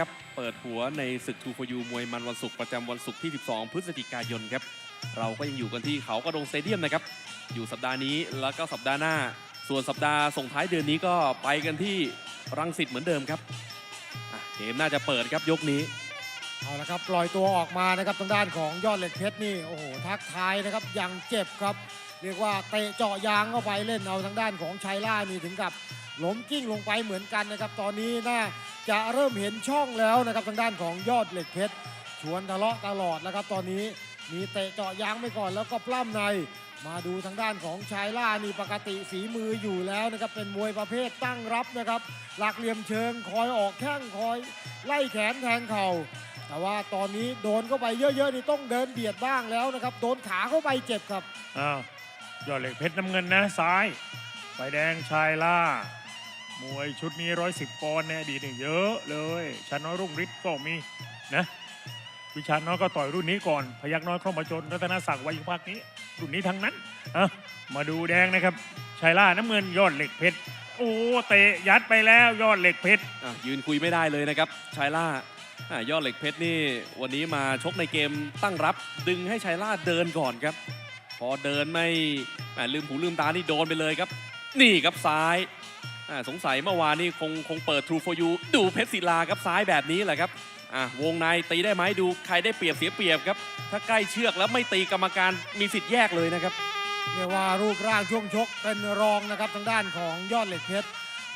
ครับเปิดหัวในศึกทูฟยูมวยมันวันศุกร์ประจำวันศุกร์ที่ 12 พฤศจิกายนครับ เราก็ยังอยู่กันที่เขากระดงสเตเดียมนะครับ อยู่สัปดาห์นี้แล้วก็สัปดาห์หน้า ส่วนสัปดาห์ส่งท้ายเดือนนี้ก็ไปกันที่รังสิตเหมือนเดิมครับอะเกมน่าจะเปิดครับยกนี้ เอาละครับปล่อยตัวออกมานะครับทางด้านของยอดเหล็กเพชรนี่โอ้โหทักทายนะครับยังเจ็บครับ เรียกว่าเตะเจาะยางเข้าไปเล่นเอาทางด้านของชัยล่านี่ถึงกับ ล้มกิ้งลงไปเหมือนกันนะครับ ตอนนี้น่าจะเริ่มเห็นช่องแล้วนะครับทางด้านของยอดเหล็กเพชรชวนทะเลาะตลอดแล้วครับ ตอนนี้มีเตะเจาะยางไปก่อนแล้วก็ปล้ำใน มาดูทางด้านของชายล่านี่ปกติฝีมืออยู่แล้วนะครับเป็นมวยประเภทตั้งรับนะครับ หลักเหลี่ยมเชิงคอยออกแข้งคอย ไล่แขนแทงเข่าแต่ว่าตอนนี้โดนเข้าไปเยอะๆนี่ต้องเดินเบียดบ้างแล้วนะครับ โดนขาเข้าไปเจ็บครับอ้าวยอดเหล็กเพชรน้ำเงินนะซ้ายไฟแดงชายล่า มวยชุดนี้ร้อยสิบปอนด์ในอดีตเนี่ยเยอะเลยชันน้อยรุ่งฤทธิ์ก็มีนะวิชาน้อยก็ต่อยรุ่นนี้ก่อน พยักน้อยเข้ามาจนรัตนศักดิ์วัยภาคนี้ รุ่นนี้ทั้งนั้นอะมาดูแดงนะครับชายล่าน้ำเงินยอดเหล็กเพชรโอ้เตะยัดไปแล้วยอดเหล็กเพชรอะยืนคุยไม่ได้เลยนะครับชายล่าอะยอดเหล็กเพชรนี่วันนี้มาชกในเกมตั้งรับดึงให้ชายล่าเดินก่อนครับ พอเดินไม่ลืมหูลืมตานี่โดนไปเลยครับ นี่ครับซ้าย อะสงสัยเมื่อวานนี่คงคงเปิด True for You ดูเพชรศิลาครับซ้ายแบบนี้แหละครับอะวงในตีได้ไหมดูใครได้เปรียบเสียเปรียบครับ ถ้าใกล้เชือกแล้วไม่ตีกรรมการมีสิทธิ์แยกเลยนะครับ เรียกว่ารูปร่างช่วงชกเป็นรองนะครับทางด้านของยอดเหล็กเพชร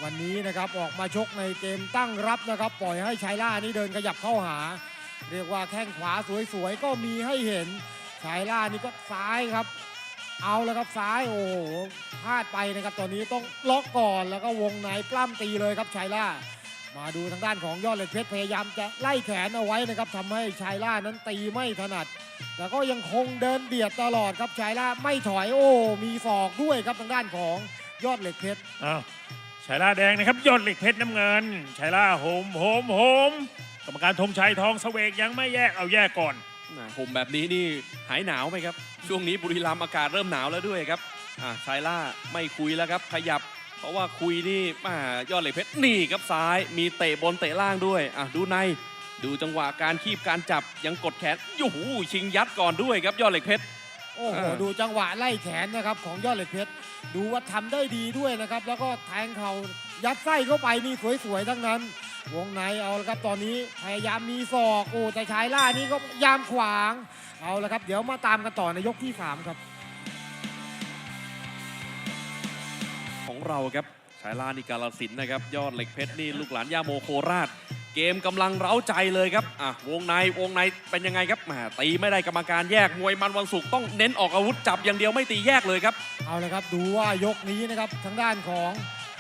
วันนี้นะครับออกมาชกในเกมตั้งรับนะครับ ปล่อยให้ชายล่านี่เดินขยับเข้าหา เรียกว่าแข้งขวาสวยๆก็มีให้เห็นชายล่านี่ก็ซ้ายครับ เอาแล้วครับซ้ายโอ้โหพลาดไปนะครับตอนนี้ต้องล็อกก่อนแล้วก็วงในปล้ำตีเลยครับชายล่า มาดูทางด้านของยอดเหล็กเพชรพยายามจะไล่แขนเอาไว้นะครับทำให้ชายล่านั้นตีไม่ถนัด แต่ก็ยังคงเดินเบียดตลอดครับชายล่าไม่ถอยโอ้มีศอกด้วยครับทางด้านของยอดเหล็กเพชรอ้าวชายล่าแดงนะครับยอดเหล็กเพชรน้ำเงินชายล่าโหมโหมโหมกรรมการธงชัยทองเสวกยังไม่แยกเอาแยกก่อน นะผมแบบนี้นี่หายหนาวไหมครับ ช่วงนี้บุรีรัมย์อากาศเริ่มหนาวแล้วด้วยครับอ่าชายล่าไม่คุยแล้วครับ ขยับ เพราะว่าคุยนี่มายอดเหล็กเพชรนี่ครับซ้ายมีเตะบนเตะล่างด้วยอะดูในดูจังหวะการคีบการจับยังกดแขนยูหูชิงยัดก่อนด้วยครับยอดเหล็กเพชร โอ้โห อ่า ดูจังหวะไล่แขนนะครับของยอดเหล็กเพชร ดูว่าทำได้ดีด้วยนะครับ แล้วก็แทงเขายัดไส้เข้าไปนี่สวยๆทั้งนั้น วงในเอาละครับตอนนี้พยายามมีศอกโอ้แต่ชายล่านี่ก็พยายามขวางเอาละครับ เดี๋ยวมาตามกันต่อในยกที่สามครับ ของเราครับชายล่านี่กาลสินธุ์นะครับ ยอดเหล็กเพชรนี่ลูกหลานย่าโมโคราช เกมกำลังเร้าใจเลยครับอะวงในวงในเป็นยังไงครับแหมตีไม่ได้กรรมการแยกมวยมันวันศุกร์ต้องเน้นออกอาวุธจับอย่างเดียวไม่ตีแยกเลยครับ เอาละครับดูว่ายกนี้นะครับทางด้านของ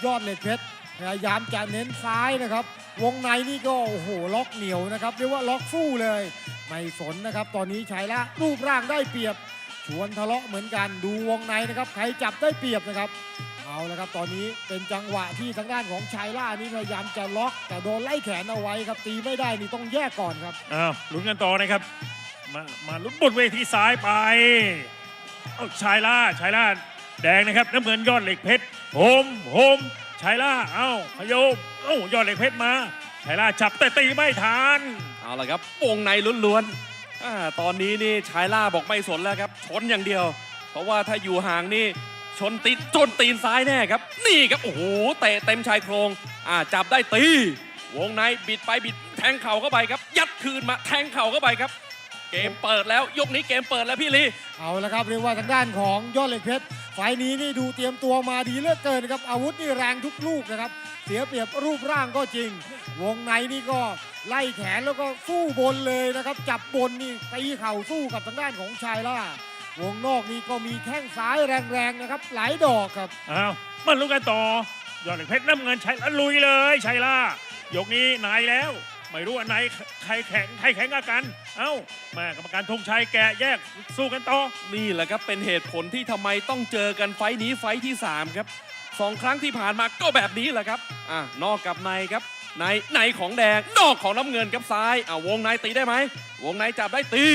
ยอดเหล็กเพชรพยายามจะเน้นซ้ายนะครับ วงในนี่ก็โอ้โหล็อกเหนียวนะครับเรียกว่าล็อกสู้เลยไม่สนนะครับ ตอนนี้ชัยละรูปร่างได้เปรียบ ชวนทะเลาะเหมือนกันดูวงในนะครับใครจับได้เปรียบนะครับ เอาละครับตอนนี้เป็นจังหวะที่ทางด้านของชายล่านี่พยายามจะล็อก แต่โดนไล่แขนเอาไว้ครับตีไม่ได้นี่ต้องแยกก่อนครับอ้าวลุ้นกันต่อนะครับ มามาลุ้นบนเวทีซ้ายไปเอาชายล่าชายล่าแดงนะครับน้ำเงินยอดเหล็กเพชรโฮมโฮม ชายล่าเอ้าพโยมเอ้ายอดเหล็กเพชรมาชายล่าจับแต่ตีไม่ทันเอาละครับวงในล้วนๆอาตอนนี้นี่ชายล่าบอกไม่สนแล้วครับ ชนอย่างเดียว เพราะว่าถ้าอยู่ห่างนี่ชนตีนจนตีนซ้ายแน่ครับ นี่ครับโอ้โหเตะเต็มชายโครงอ่าจับได้ตี วงในบิดไปบิดแทงเข่าเข้าไปครับ ยัดคืนมาแทงเข่าเข้าไปครับ เกมเปิดแล้วยกนี้เกมเปิดแล้วพี่ลีเอาละครับเรียกว่าทางด้านของยอดเหล็กเพชร ไฟนี้นี่ดูเตรียมตัวมาดีเลือกเกินครับ อาวุธนี่แรงทุกลูกนะครับ เสียเปรียบรูปร่างก็จริง วงในนี่ก็ไล่แขนแล้วก็สู้บนเลยนะครับ จับบนนี่ตีเข่าสู้กับทางด้านของชายล่าวงนอกนี่ก็มีแข้งซ้ายแรงๆนะครับ หลายดอกครับอ้าวมาลุ้นกันต่อ ยอดเหล็กเพชรน้ำเงินชัยล่าลุยเลยชัยล่ายกนี้นายแล้ว ไม่รู้อันไหนใครแข็งใครแข็งกว่ากัน เอ้าแม่กรรมการธงชัยแกะแยกสู้กันต่อ นี่แหละครับเป็นเหตุผลที่ทำไมต้องเจอกันไฟท์นี้ไฟท์ที่ 3 ครับสองครั้งที่ผ่านมาก็แบบนี้แหละครับอะนอกกับในครับ ในในของแดงนอกของน้ำเงินครับซ้ายอะวงในตีได้ไหมวงในจับได้ตี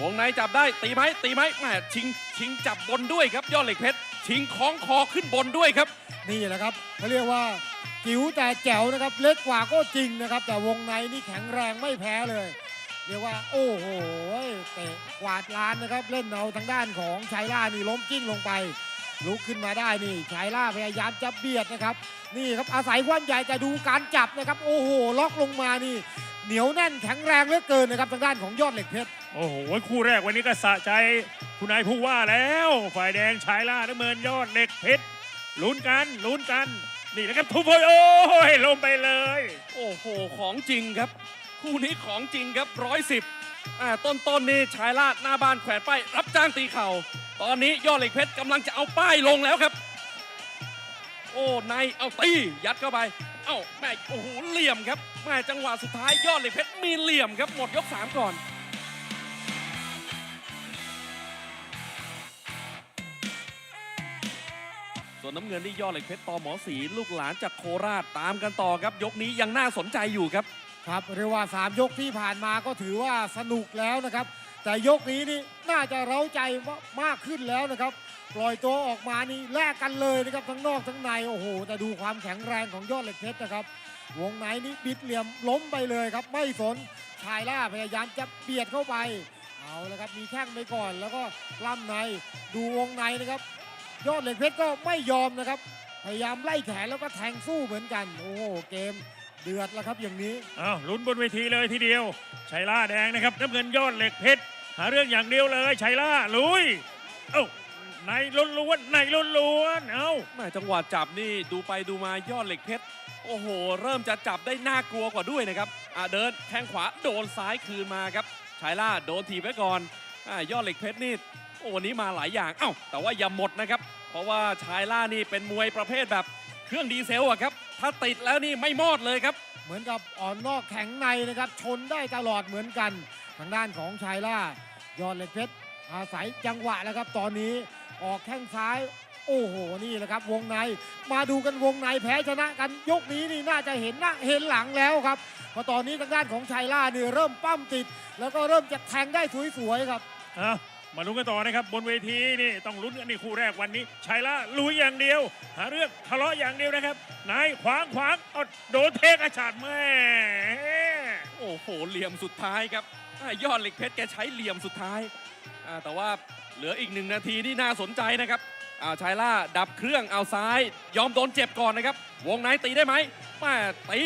วงในจับได้ตีไหมตีไหมแหมชิงชิงจับบนด้วยครับยอดเหล็กเพชรชิงคล้องคอขึ้นบนด้วยครับ นี่แหละครับเขาเรียกว่า จิ๋วแต่แจ๋วนะครับ เล็กกว่าก็จริงนะครับ แต่วงในนี่แข็งแรงไม่แพ้เลย เรียกว่าโอ้โหเตะกวาดลานนะครับ เล่นเอาทางด้านของชายล่านี่ล้มกิ้งลงไป ลุกขึ้นมาได้นี่ชายล่าพยายามจะเบียดนะครับ นี่ครับอาศัยความใหญ่แต่ดูการจับนะครับ โอ้โหล็อกลงมานี่เหนียวแน่นแข็งแรงเหลือเกินนะครับทางด้านของยอดเหล็กเพชรโอ้โหคู่แรกวันนี้ก็สะใจคุณนายผู้ว่าแล้ว ฝ่ายแดงชายล่าน้ำเงินยอดเหล็กเพชรลุ้นกันลุ้นกัน นี่นะครับทุบโอยโอ้ยลงไปเลย โอ้โห ของจริงครับ คู่นี้ของจริงครับร้อยสิบต้นต้นนี่ชายลาดหน้าบ้านแขวนป้ายรับจ้างตีเข่า ตอนนี้ยอดเหล็กเพชรกำลังจะเอาป้ายลงแล้วครับ โอ้ในเอาตียัดเข้าไป เอ้าแม่โอ้โหเหลี่ยมครับแม่จังหวะสุดท้ายยอดเหล็กเพชรมีเหลี่ยมครับหมดยกสามก่อน วนน้ำเงินนี่ยอดเหล็กเพชรตอหมอสีลูกหลานจากโคราชตามกันต่อครับ ยกนี้ยังน่าสนใจอยู่ครับ ครับเรียกว่า 3 ยกที่ผ่านมาก็ถือว่าสนุกแล้วนะครับ แต่ยกนี้นี่น่าจะเร้าใจมากขึ้นแล้วนะครับ ปล่อยตัวออกมานี่แลกกันเลยนะครับทั้งนอกทั้งในโอ้โหแต่ดูความแข็งแรงของยอดเหล็กเพชรนะครับวงในนี่บิดเหลี่ยมล้มไปเลยครับ ไม่สนชายล่าพยายามจะเบียดเข้าไปเอาละครับมีแข้งไปก่อนแล้วก็ล่ำในดูวงในนะครับ ยอดเหล็กเพชรก็ไม่ยอมนะครับ พยายามไล่แขนแล้วก็แทงสู้เหมือนกัน โอ้โหเกมเดือดแล้วครับอย่างนี้อ้าวลุ้นบนเวทีเลยทีเดียวชัยล่าแดงนะครับน้ำเงินยอดเหล็กเพชรหาเรื่องอย่างเดียวเลยชัยล่าลุยเอ้าในล้วนๆในล้วนๆเอ้าแม่จังหวะจับนี่ดูไปดูมายอดเหล็กเพชรโอ้โห เริ่มจะจับได้น่ากลัวกว่าด้วยนะครับอะเดินแทงขวาโดนซ้ายคืนมาครับชายล่าโดนถีบไว้ก่อนอะยอดเหล็กเพชรนี่โอ้วันนี้มาหลายอย่าง เอ้า แต่ว่าอย่าหมดนะครับ เพราะว่าชายล่านี่เป็นมวยประเภทแบบเครื่องดีเซลอะครับ ถ้าติดแล้วนี่ไม่มอดเลยครับ เหมือนกับอ่อนนอกแข็งในนะครับ ชนได้ตลอดเหมือนกัน ทางด้านของชายล่ายอดเหล็กเพชรอาศัยจังหวะแล้วครับ ตอนนี้ออกแข้งซ้าย โอ้โหนี่แหละครับ วงในมาดูกันวงในแพ้ชนะกันยกนี้นี่น่าจะเห็นหน้าเห็นหลังแล้วครับเพราะตอนนี้ทางด้านของชายล่านี่เริ่มปั้มติด แล้วก็เริ่มจะแทงได้สวยๆครับเอา มาลุ้นกันต่อนะครับบนเวทีนี่ต้องลุ้นกันนี่คู่แรกวันนี้ชัยล่าลุยอย่างเดียว หาเรื่องทะเลาะอย่างเดียวนะครับนายขวางขวางเอาโดนเทกระชาดแม่โอ้โหเหลี่ยมสุดท้ายครับยอดเหล็กเพชรแกใช้เหลี่ยมสุดท้ายแต่ว่าเหลืออีกหนึ่งนาทีที่น่าสนใจนะครับอ่าชายล่าดับเครื่องเอาซ้าย ยอมโดนเจ็บก่อนนะครับ วงในตีได้ไหมแม่ตี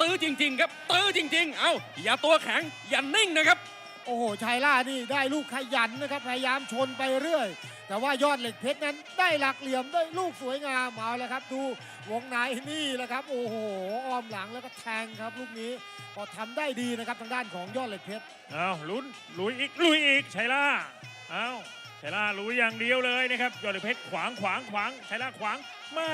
ตื้อจริง ๆ ครับตื้อจริง ๆ เอาอย่าตัวแข็งอย่านิ่งนะครับ โอ้โหชายล่านี่ได้ลูกขยันนะครับพยายามชนไปเรื่อย แต่ว่ายอดเหล็กเพชรนั้นได้หลักเหลี่ยมได้ลูกสวยงามเอาแล้วครับ ดูวงในนี่แหละครับ โอ้โหอ้อมหลังแล้วก็แทงครับลูกนี้ก็ทำได้ดีนะครับทางด้านของยอดเหล็กเพชรเอาลุ้นลุยอีกลุยอีกชัยล่าเอาชัยล่าลุยอย่างเดียวเลยนะครับยอดเหล็กเพชรขวางขวางขวางชัยล่าขวางแม่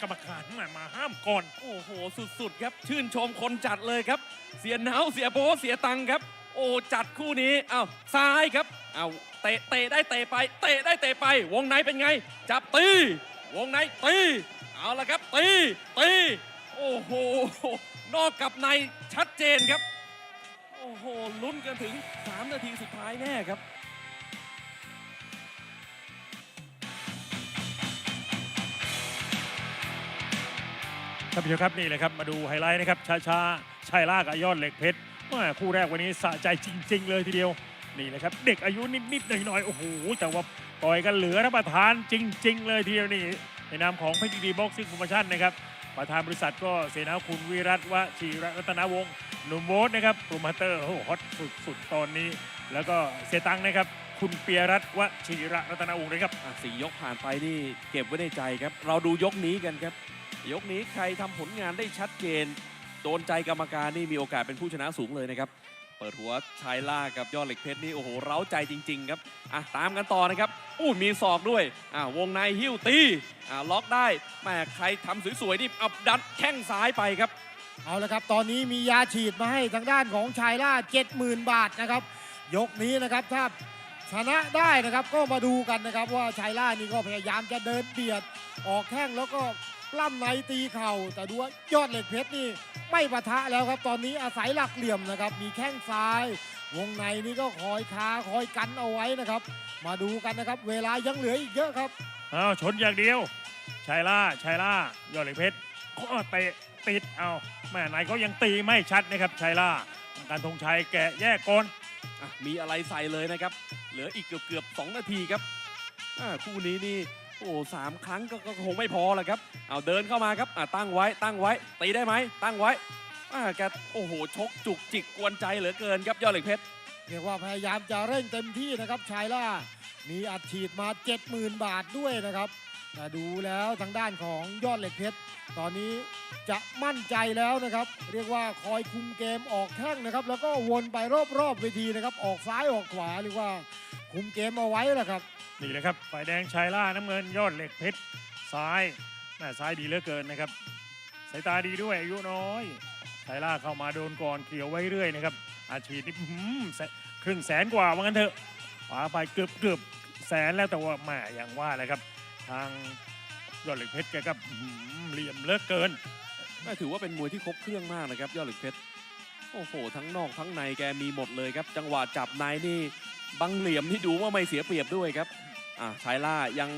กรรมการมามาห้ามก่อนโอ้โห สุดๆครับ ชื่นชมคนจัดเลยครับ เสียเนาเสียโบทเสียตังค์ครับ โอ้จัดคู่นี้อ้าวซ้ายครับอ้าวเตะเตะได้เตะไป เตะได้เตะไป วงในเป็นไง จับตี วงในตีเอาละครับตีตีโอ้โหนอกกับในชัดเจนครับ โอ้โหลุ้นกันถึง 3 นาทีสุดท้ายแน่ครับท่านผู้ชมครับนี่เลยครับมาดูไฮไลท์นะครับช้าชาๆชัยลากับยอดเหล็กเพชร แม่คู่แรกวันนี้สะใจจริง ๆ เลยทีเดียว นี่แหละครับ เด็กอายุนิดๆหน่อยๆโอ้โหแต่ว่าต่อยกันเหลือรับประทานจริง ๆ เลยทีเดียวนี่ในนามของเพชรดีบ็อกซิ่งโปรโมชั่นนะครับประธานบริษัทก็เสนาคุณวิรัตวชีรัตนวงศ์หนุ่มโบ๊ทนะครับโปรโมเตอร์โอ้โหฮอตสุดๆตอนนี้ แล้วก็เสียตังค์นะครับ คุณเปียรัตวชีระรัตนวงศ์นะครับ อะสี่ยกผ่านไปนี่เก็บไว้ในใจครับ เราดูยกนี้กันครับ ยกนี้ใครทำผลงานได้ชัดเจน โดนใจกรรมการนี่มีโอกาสเป็นผู้ชนะสูงเลยนะครับ เปิดหัวชายล่ากับยอดเหล็กเพชรนี่โอ้โหเร้าใจจริง ๆ ครับอะตามกันต่อนะครับอู้มีศอกด้วยอะวงในหิ้วตีอะล็อกได้แม่ใครทำสวยๆนี่เอาดันแข้งซ้ายไปครับ เอาละครับ ตอนนี้มียาฉีดมาให้ทางด้านของชายล่า 70,000 บาทนะครับ ยกนี้นะครับถ้าชนะได้นะครับก็มาดูกันนะครับว่าชายล่านี่ก็พยายามจะเดินเบียดออกแข้งแล้วก็ ปล้ำในตีเข่าแต่ดูว่ายอดเหล็กเพชรนี่ไม่ปะทะแล้วครับ ตอนนี้อาศัยหลักเหลี่ยมนะครับ มีแข้งซ้าย วงในนี่ก็คอยคาคอยกันเอาไว้นะครับ มาดูกันนะครับ เวลายังเหลืออีกเยอะครับอ้าวชนอย่างเดียวชัยล่าชัยล่ายอดเหล็กเพชรก็เตะติดเอาแม่ไหนเขายังตีไม่ชัดนะครับชัยล่าการธงชัยแกะแยกก่อนอะมีอะไรใส่เลยนะครับ เหลืออีกเกือบเกือบๆสองนาทีครับอ่าคู่นี้นี่ โอ้สามครั้งก็คงไม่พอแหละครับ เอาเดินเข้ามาครับอ่าตั้งไว้ตั้งไว้ ตีได้ไหมตั้งไว้อ่าแกโอ้โหชกจุกจิกกวนใจเหลือเกินครับยอดเหล็กเพชรเรียกว่าพยายามจะเร่งเต็มที่นะครับชายล่า มีอัดฉีดมา 70,000 บาทด้วยนะครับ แต่ดูแล้วทางด้านของยอดเหล็กเพชรตอนนี้จะมั่นใจแล้วนะครับ เรียกว่าคอยคุมเกมออกแข้งนะครับ แล้วก็วนไปรอบๆเวทีนะครับ ออกซ้ายออกขวาเรียกว่า คุมเกมเอาไว้แหละครับ นี่แหละครับฝ่ายแดงชัยล่าน้ำเงินยอดเหล็กเพชรซ้ายแม่ซ้ายดีเหลือเกินนะครับสายตาดีด้วยอายุน้อยชัยล่าเข้ามาโดนก่อนเกี่ยวไว้เรื่อยนะครับ อาชีพนี่อื้อหือแสครึ่งแสนกว่าว่างั้นเถอะขวาไปเกือบเกือบแสนแล้วแต่ว่าแม่อย่างว่าแหละครับ ทางยอดเหล็กเพชรแกก็หือเหลี่ยมเลือเกินน่าถือว่าเป็นมวยที่ครบเครื่องมากนะครับ ยอดเหล็กเพชร โอ้โห ทั้งนอกทั้งในแกมีหมดเลยครับ จังหวะจับในนี่ บังเหลี่ยมที่ดูว่าไม่เสียเปรียบด้วยครับอ่าชายล่ายัง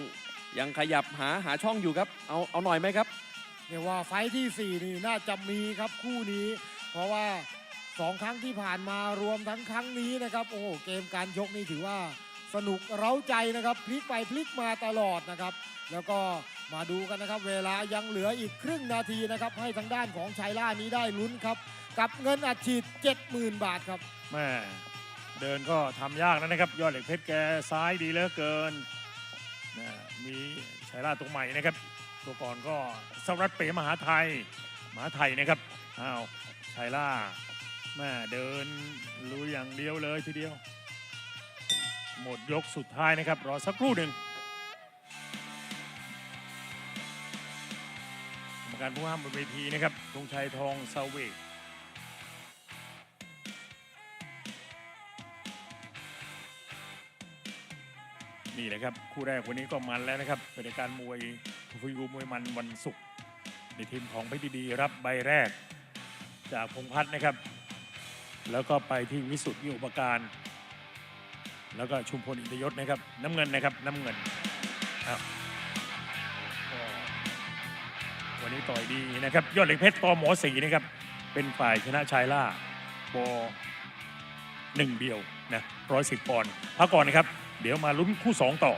ยังขยับหาหาช่องอยู่ครับ เอาเอาหน่อยไหมครับ เรียกว่าไฟท์ที่ 4 นี่น่าจะมีครับคู่นี้ เพราะว่าสองครั้งที่ผ่านมารวมทั้งครั้งนี้นะครับ โอ้โหเกมการชกนี่ถือว่าสนุกเร้าใจนะครับ พลิกไปพลิกมาตลอดนะครับ แล้วก็มาดูกันนะครับ เวลายังเหลืออีกครึ่งนาทีนะครับ ให้ทางด้านของชัยล่านี้ได้ลุ้นครับ กับเงินอัดฉีด70,000 บาทครับ แม่ เดินก็ทำยากนะครับ ยอดเหล็กเพชรแกซ้ายดีเหลือเกินนะมีชัยราชตรงใหม่นะครับ ตัวก่อนก็สรัตเป๋มหาไทยมหาไทยนะครับอ้าวชัยล่าแม่เดินลุยอย่างเดียวเลยทีเดียว หมดยกสุดท้ายนะครับ รอสักครู่หนึ่งกรรมการผู้ห้ามบนเวทีนะครับธงชัยทองเซเวก นี่แหละครับ คู่แรกวันนี้ก็มันแล้วนะครับเป็นการมวยฟูยูมวยมันวันศุกร์ในทีมของเพชรดี รับใบแรก จากพงพัฒน์นะครับ แล้วก็ไปที่วิสุทธิอุปการ แล้วก็ชุมพลอินทยศนะครับ น้ำเงินนะครับน้ำเงินครับวันนี้ต่อยดีนะครับ ยอดเหล็กเพชรปอหมอสีนะครับ เป็นฝ่ายชนะชายล่าปอหนึ่งเดียวนะร้อยสิบปอนด์พักก่อนนะครับ เดี๋ยวมาลุ้นคู่ 2 ต่อ